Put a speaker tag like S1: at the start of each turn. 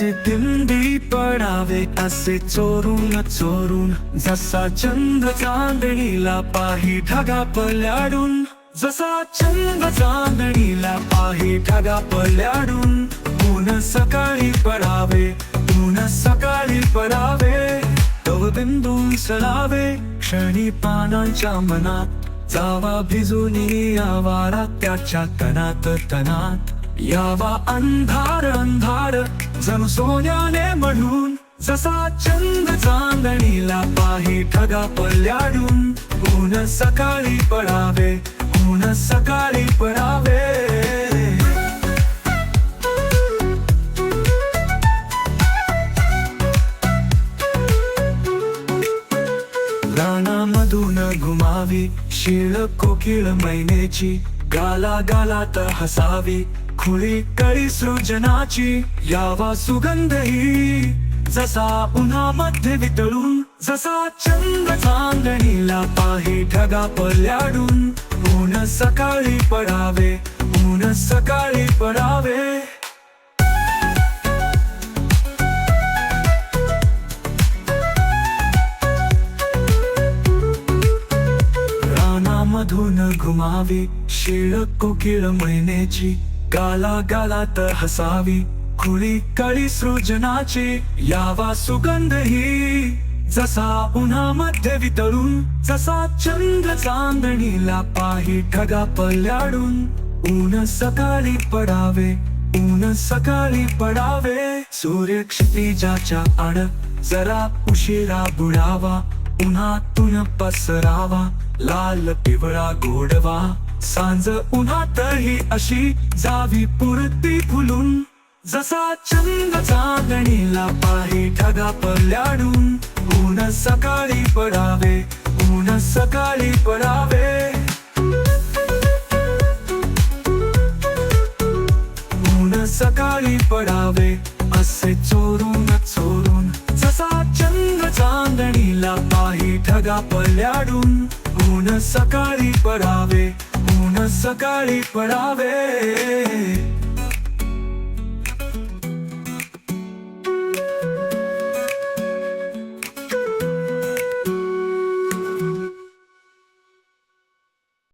S1: माझे दिंडी पडावे असे चोरून चोरून. जसा चंद चांदणीला पाही ढगा पल्याडून. जसा चंद चांदणीला पाही ढगा पल्याडून. ऊन सकाळी पडावे ऊन सकाळी पडावे. तव बिंदू सळावे क्षणी पानांच्या मनात. जावा भिजून यावा त्याच्या तनात तनात. यावा अंधार अंधार. जणू सोन्याने म्हणून जसा चंद चांदणीला पाही ठगा पल्याडून ऊन सकाळी पडावे ऊन सकाळी पडावे. राणामधून घुमावी शिळ कोकिळ मैनेची गाला तर हसावी. खुळी कळी सृजनाची यावा सुगंधही. जसा उन्हा उन्हामध्ये वितळून जसा चंद्र चांदणीला पाही ढगा पल्याडून. ऊन सकाळी पडावे ऊन सकाळी पडावे. साधून घुमावी. शिळ कोकिळ मैनेची गाला गालात हसावी. खुळी कळी सृजनाची. यावा सुगंध ही जसा उन्हामध्ये वितळून जसा चंद चांदणीला पाही ठगा पल्याडून. ऊन सकाळी पडावे ऊन सकाळी पडावे. सूर्य क्षितिजाच्या आड जरा उशिरा बुडावा. उन्हातून पसरावा लाल पिवळा गोडवा सांज उन्हातही अशी जावी पुरती फुलून. जसा चंद चांदणीला पाही ठगा पल्याडून ऊन सकाळी पडावे ऊन सकाळी पडावे. ऊन सकाळी पडावे असे चोरून चोरून. जसा चंद चांदणीला पाही ढगा पल्याडून ऊन सकाळी पडावे ऊन सकाळी पडावे.